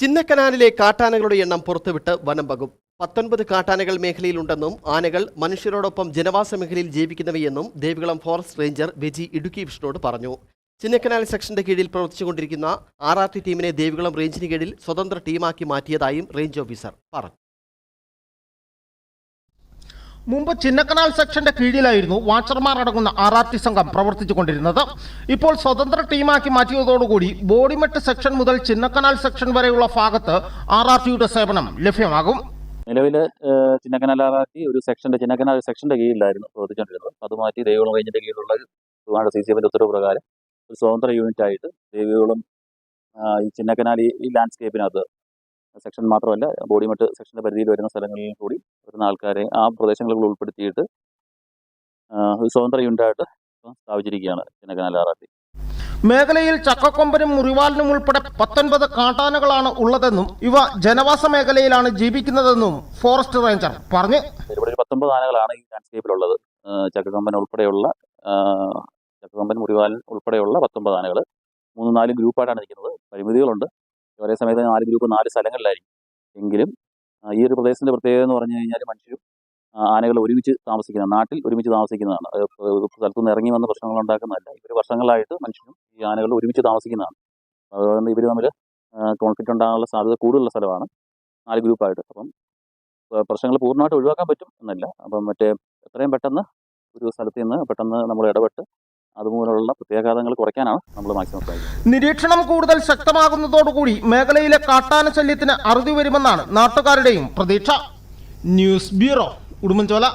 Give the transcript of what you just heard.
ചിന്നക്കനാലിലെ കാട്ടാനകളുടെ എണ്ണം പുറത്തുവിട്ട് വനം വകുപ്പ്. പത്തൊൻപത് കാട്ടാനകൾ മേഖലയിലുണ്ടെന്നും ആനകൾ മനുഷ്യരോടൊപ്പം ജനവാസ മേഖലയിൽ ജീവിക്കുന്നവയെന്നും ദേവികുളം ഫോറസ്റ്റ് റേഞ്ചർ വിജി ഇടുക്കി വിഷ്ണുവോട് പറഞ്ഞു. ചിന്നക്കനാൽ സെക്ഷന്റെ കീഴിൽ പ്രവർത്തിച്ചുകൊണ്ടിരിക്കുന്ന ആർ ആർ ടി ടീമിനെ ദേവികുളം റേഞ്ചിന് കീഴിൽ സ്വതന്ത്ര ടീമാക്കി മാറ്റിയതായും റേഞ്ച് ഓഫീസർ പറഞ്ഞു. മുമ്പ് ചിന്നക്കനാൽ സെക്ഷന്റെ കീഴിലായിരുന്നു വാച്ചർമാർ അടങ്ങുന്ന ആർ ആർ ടി സംഘം പ്രവർത്തിച്ചുകൊണ്ടിരുന്നത്. ഇപ്പോൾ സ്വതന്ത്ര ടീമാക്കി മാറ്റിയതോടുകൂടി ബോഡിമെട്ട് സെക്ഷൻ മുതൽ ചിന്നക്കനാൽ സെക്ഷൻ വരെയുള്ള ഭാഗത്ത് ആർ ആർ ടിയുടെ സേവനം ലഭ്യമാകും. നിലവിൽ ടി ഒരു സെക്ഷന്റെ ചിന്നക്കനാൽ സെക്ഷന്റെ കീഴിലായിരുന്നു പ്രവർത്തിച്ചുകൊണ്ടിരുന്നത്. അത് മാറ്റി ദേവികുളം റേഞ്ചിന്റെ കീഴിലുള്ള സി സി എഫിന്റെ ഉത്തരവ് പ്രകാരം ഒരു സ്വതന്ത്ര യൂണിറ്റ് ആയിട്ട് ദേവികുളം ഈ ചിന്നക്കനാൽ ഈ ലാൻഡ്സ്കേപ്പിനകത്ത് സെക്ഷൻ മാത്രമല്ല ബോഡിമെട്ട് സെക്ഷന്റെ പരിധിയിൽ വരുന്ന സ്ഥലങ്ങളിൽ കൂടി വരുന്ന ആൾക്കാരെ ആ പ്രദേശങ്ങളിൽ ഉൾപ്പെടുത്തിയിട്ട് സ്വതന്ത്ര യൂണിറ്റ് ആയിട്ട് സ്ഥാപിച്ചിരിക്കുകയാണ് ചിന്നക്കനാൽ ആറാട്ടി മേഖലയിൽ ചക്കക്കൊമ്പനും മുറിവാലിനും ഉൾപ്പെടെ പത്തൊൻപത് കാട്ടാനകളാണ് ഉള്ളതെന്നും ഇവ ജനവാസ മേഖലയിലാണ് ജീവിക്കുന്നതെന്നും ഫോറസ്റ്റ് റേഞ്ചർ പറഞ്ഞു. ഇവിടെ പത്തൊമ്പത് ആനകളാണ് ഈ ലാൻഡ്സ്കേപ്പിലുള്ളത് ചക്കക്കൊമ്പൻ ഉൾപ്പെടെയുള്ള ചക്കക്കൊമ്പൻ മുറിവാലൻ ഉൾപ്പെടെയുള്ള പത്തൊമ്പത് ആനകൾ മൂന്ന് നാല് ഗ്രൂപ്പായിട്ടാണ് നിൽക്കുന്നത്. പരിമിതികളുണ്ട്. ഒരേ സമയത്ത് നാല് ഗ്രൂപ്പ് നാല് സ്ഥലങ്ങളിലായിരിക്കും. എങ്കിലും ഈ ഒരു പ്രദേശത്തിന്റെ പ്രത്യേകത എന്ന് പറഞ്ഞു കഴിഞ്ഞാൽ മനുഷ്യരും ആനകൾ ഒരുമിച്ച് താമസിക്കുന്ന നാട്ടിൽ ഒരുമിച്ച് താമസിക്കുന്നതാണ്. സ്ഥലത്തുനിന്ന് ഇറങ്ങി വന്ന പ്രശ്നങ്ങൾ ഉണ്ടാക്കുന്നതല്ല. ഇവർ വർഷങ്ങളായിട്ട് മനുഷ്യരും ഈ ആനകൾ ഒരുമിച്ച് താമസിക്കുന്നതാണ്. അതുകൊണ്ട് ഇവർ തമ്മിൽ കോൺഫ്ലിക്റ്റ് ഉണ്ടാകാനുള്ള സാധ്യത കൂടുതലുള്ള സ്ഥലമാണ് നാല് ഗ്രൂപ്പായിട്ട്. അപ്പം പ്രശ്നങ്ങൾ പൂർണമായിട്ട് ഒഴിവാക്കാൻ പറ്റും എന്നല്ല. അപ്പം മറ്റേ എത്രയും പെട്ടെന്ന് ഒരു സ്ഥലത്ത് നിന്ന് പെട്ടെന്ന് നമ്മൾ ഇടപെട്ട് അതുമൂലമുള്ള പ്രത്യാഘാതങ്ങൾ കുറയ്ക്കാനാണ് നമ്മൾ മാക്സിമം ശ്രമിക്കുന്നത്. നിരീക്ഷണം കൂടുതൽ ശക്തമാകുന്നതോടുകൂടി മേഖലയിലെ കാട്ടാന ശല്യത്തിന് അറുതി വരുമെന്നാണ് നാട്ടുകാരുടെയും പ്രതീക്ഷ. News bureau Udumbanchola.